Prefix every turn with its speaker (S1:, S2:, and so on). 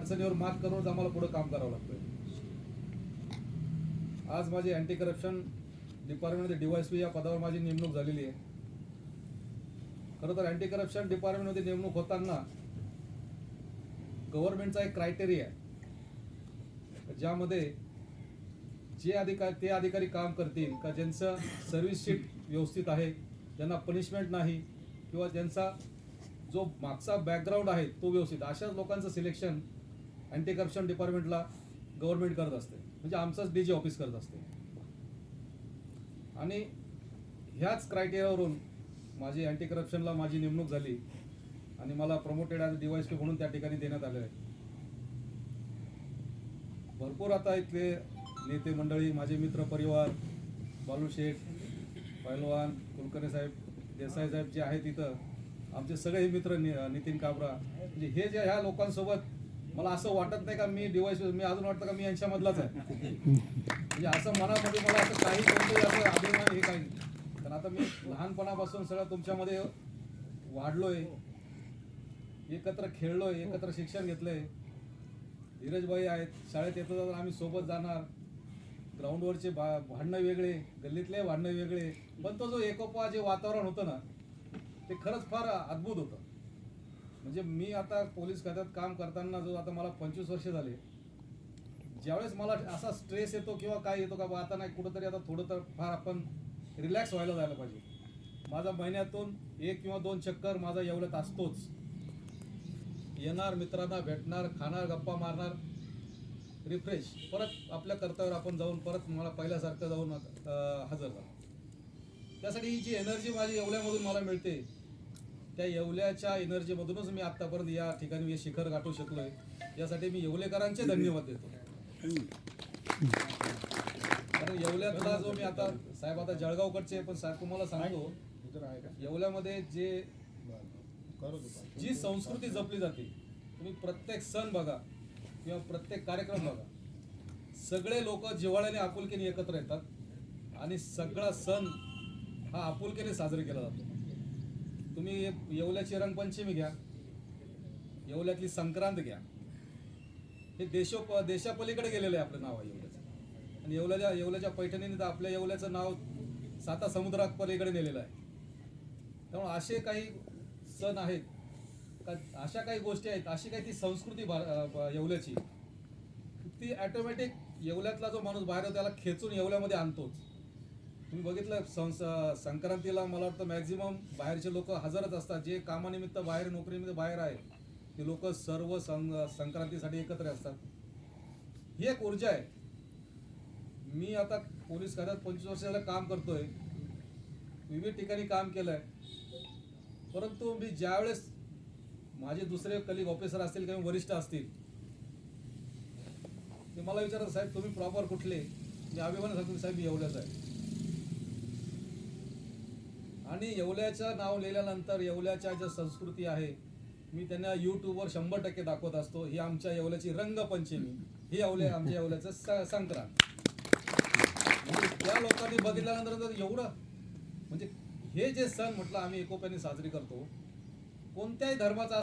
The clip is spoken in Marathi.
S1: अडचणीवर मात करूनच आम्हाला पुढे काम करावं लागतं आज माझी अँटी करप्शन डिपार्टमेंटमध्ये डीवायसपी या पदावर माझी नेमणूक झालेली आहे. खरं तर अँटी करप्शन डिपार्टमेंटमध्ये नेमणूक होताना गव्हर्नमेंटचा एक क्रायटेरिया आहे. ज्यामध्ये जे अधिकारी ते अधिकारी काम करतील का ज्यांचं सर्व्हिस शीट व्यवस्थित आहे ज्यांना पनिशमेंट नाही किंवा ज्यांचा जो मागचा बॅकग्राऊंड आहे तो व्यवस्थित अशाच लोकांचं सिलेक्शन अँटी करप्शन डिपार्टमेंटला गव्हर्नमेंट करत असते. म्हणजे आमचंच डी जी ऑफिस करत असते. आणि ह्याच क्रायटेरियावरून माझी अँटी करप्शनला माझी नेमणूक झाली. आणि मला प्रमोटेड ॲज डिवायस पी म्हणून त्या ठिकाणी देण्यात आलं आहे. भरपूर आता इथले नेते मंडळी माझे मित्र परिवार बालू शेठ पैलवान कुलकर्णी साहेब देसाई साहेब जे आहेत इथं आमचे सगळे मित्र नितीन काबरा म्हणजे हे जे ह्या लोकांसोबत मला असं वाटत नाही का मी डिवाइस मी अजून वाटतं का मी यांच्यामधलाच आहे. म्हणजे असं मनामध्ये मला असं काही कोणतंही असं अभिमान हे काही कारण आता मी लहानपणापासून सगळं तुमच्यामध्ये वाढलोय. एकत्र खेळलोय एकत्र शिक्षण घेतलंय. धीरजबाई आहेत शाळेत येत जाताना आम्ही सोबत जाणार. ग्राउंडवरचे भा भांडणं वेगळे गल्लीतले भांडणं वेगळे. पण तो जो एकोपा जे वातावरण होतं ना ते खरंच फार अद्भुत होतं. म्हणजे मी आता पोलीस खात्यात काम करताना जो आता मला पंचवीस वर्ष झाले ज्यावेळेस मला असा स्ट्रेस येतो किंवा काय येतो का बा आता नाही कुठंतरी आता थोडं तर फार आपण रिलॅक्स व्हायला जायला पाहिजे. माझा महिन्यातून एक किंवा दोन चक्कर माझा एवढ्यात असतोच येणार मित्रांना भेटणार खाणार गप्पा मारणार रिफ्रेश परत आपल्या कर्तव्यावर आपण जाऊन परत मला पहिल्यासारखं जाऊन हजर राहा. त्यासाठी ही जी एनर्जी माझी एवढ्यामधून मला मिळते त्या येवल्याच्या एनर्जीमधूनच मी आत्तापर्यंत या ठिकाणी हे शिखर गाठू शकलोय. यासाठी मी येवलेकरांचे धन्यवाद देतो. कारण येवल्यातला जो मी आता साहेब आता जळगावकडचे पण साहेब तुम्हाला सांगतो येवल्यामध्ये जे जी संस्कृती जपली जाते तुम्ही प्रत्येक सण बघा किंवा प्रत्येक कार्यक्रम बघा सगळे लोक जिव्हाळ्याने आपुलकीने एकत्र येतात आणि सगळा सण हा आपुलकीने साजरे केला जातो. तुम्ही येवल्याची रंगपंचमी घ्या. येवल्यातली संक्रांत घ्या. हे देशो देशापलीकडे गेलेलं आहे आपलं नाव आहे येवल्याचं. आणि येवल्याच्या येवल्याच्या पैठणीने तर आपल्या येवल्याचं नाव साता समुद्रात पलीकडे नेलेलं आहे. त्यामुळे असे काही सण आहेत. का अशा काही गोष्टी आहेत अशी काही ती संस्कृती भा- येवल्याची. ती ॲटोमॅटिक येवल्यातला जो माणूस बाहेर त्याला खेचून येवल्यामध्ये आणतोच. तुम्ही बघितलं संस- संक्रांतीला मला वाटतं मॅक्झिमम बाहेरचे लोक हजरच असतात. जे कामानिमित्त बाहेर नोकरीनिमित्त बाहेर आहे ते लोक सर्व सं संक्रांतीसाठी एकत्र असतात. ही एक ऊर्जा आहे. मी आता पोलीस खात्यात पंचवीस वर्ष झालं काम करतोय. विविध ठिकाणी काम केलं आहे परंतु मी ज्यावेळेस माझे दुसरे कलिग ऑफिसर असतील किंवा वरिष्ठ असतील ते मला विचारतात साहेब तुम्ही प्रॉपर कुठले? मी अभिमान सांगतो साहेब मी एवढंच आहे. आणि येवल्याचं नाव लिहिल्यानंतर येवल्याच्या ज्या संस्कृती आहे मी त्यांना यूट्यूबवर शंभर टक्के दाखवत असतो. ही आमच्या येवल्याची रंगपंचमी. ही येवल्या आमच्या येवल्याचं स- संक्रांत. म्हणजे त्या लोकांनी बघितल्यानंतर तर एवढं म्हणजे हे जे सण म्हटलं आम्ही एकोप्याने साजरी करतो कोणत्याही धर्माचा